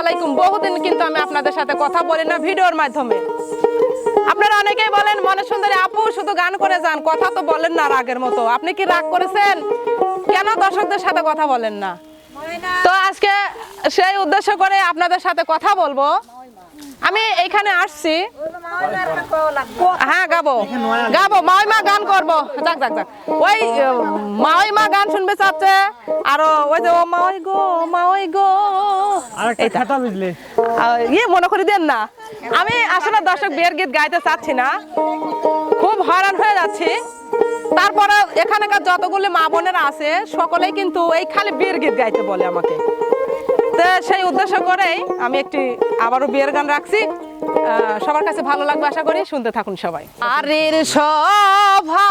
আলাইকুম। বহুদিন কিন্তু আমি আপনাদের সাথে কথা বলি না ভিডিওর মাধ্যমে। আপনারা অনেকেই বলেন, মনে সুন্দরী আপু, শুধু গান করে যান, কথা তো বলেন না রাগের মতো। আপনি কি রাগ করেছেন? কেন দর্শকদের সাথে কথা বলেন না? তো আজকে সেই উদ্দেশ্য করে আপনাদের সাথে কথা বলব। আমি এইখানে আসছি। হ্যাঁ গাবো। গাবো মাওই মা গান করব। যাক যাক যাক। ওই মাওই মা গান শুনবে চাচ্ছে আর ওই যে ও মাওই গো মাওই গো। ইয়ে মনে করে দেন না। আমি আসলে দর্শক বিয়ের গীত গাইতে চাচ্ছি না। খুব হয়রান হয়ে যাচ্ছি। তারপরে এখানকার যতগুলি মা বোনেরা আছে সকলেই কিন্তু এই খালি বিয়ের গীত গাইতে বলে আমাকে। সেই উদ্দেশ্য করেই আমি একটি আবারও বিয়ের গান রাখছি। সবার কাছে ভালো লাগবে আশা করি। শুনতে থাকুন সবাই। আরের সভা